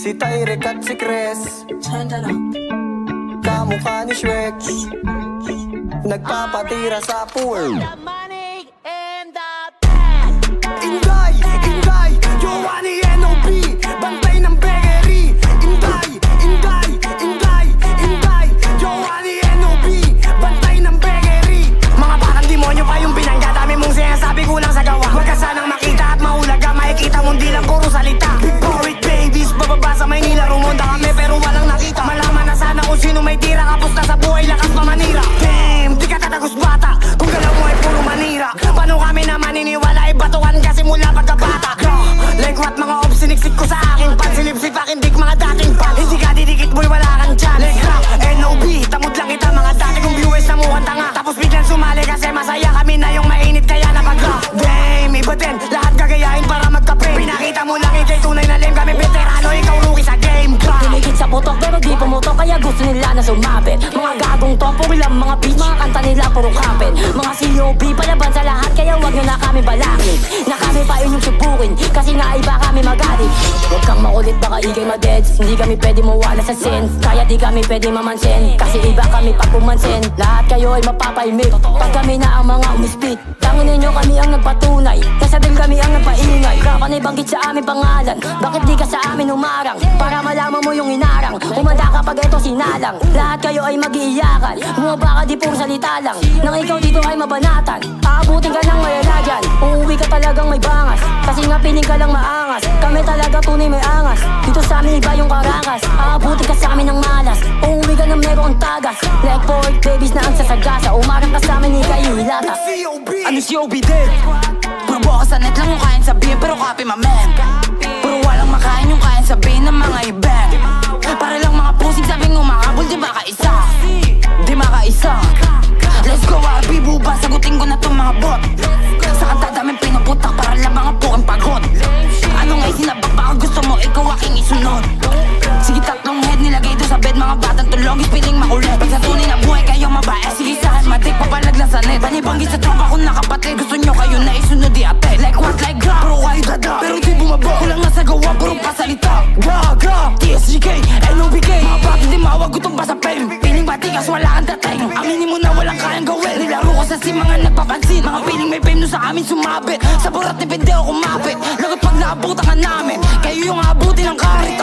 Si Tyrek at si Chris Turn that up. Kamukha ni Shrek Nagpapatira sa pool dating pan Hindi ka didikit boy wala kang chan Like rap, N.O.B Tamod lang kita mga dati kong viewers na mukhang tanga. Tapos biglang sumali kasi masaya kami na yung mainit kaya napag-rap Damn, iba din, lahat gagayahin para magkape. Pinakita mo lang ikay tunay na lame Kami veterano, ikaw rookie sa game Grab Tumigit sa putok pero di pumutok Kaya gusto nila na sumabit Mga gagong to, puro lang mga beat Mga kanta nila puro kapit. Mga COB palaban sa lahat Kaya wag nyo na kami balakid Na kami pa inyong subukin Kasi nga iba kami magalit. Huwag kang makulit baka ikay madeds Hindi kami pwede mawala sa sense. Kaya di kami pwede mamansin. Kasi iba kami pag pumansin. Lahat kayo ay mapapaimik Pag kami na ang mga umispit Tangin ninyo kami ang nagpatunay. Kesa din kami ang nagpaingay. Kapan ay banggit sa aming pangalan. Bakit di ka sa amin umarang? Para malaman mo yung inarang. Umanda kapag ito sinalang. Lahat kayo ay mag-iiyakan. Bumaba ka di puro salita lang. Nang ikaw dito ay mabanatan. Aabutin ka ng mayalagan. Uuwi ka talagang may bangas. Kasi nga piling ka lang maangas Talaga tunay may angas. Dito sa amin iba yung karakas Aabutin ka sa amin ng malas. Uuwi ka ng merong tagas. Like pork babies na ang sasagasa. Umarang ka sa amin ikay hilata. C.O.B Ano si Obi din? Puro bukas sa net lang yung kain sabihin pero copy my man Puro walang makain yung kain sabihin ng mga ibang tulog piling makulit Pag sa tunay na buhay kayo mabae. Sige sa akin matik papalag lang sa net Panibanggi sa tropa ko nakapatid Gusto nyo kayo na isunod di ate. Like what? Like grab Pero kayo dada. Pero di bumaba. Kulang nga sa gawa puro pasalita. Ga ga TSGK NOBK Mga bato di mawag gutom pa sa fame Piling batigas wala kang dating. Aminin mo na walang kayang gawin. Nilaro ko sa si mga nagpapansin Mga piling may fame no sa amin sumabit. Sa burat ni pendeo kumapit. Lagot pag naabutan ka namin. Kayo yung aabutin ng karit.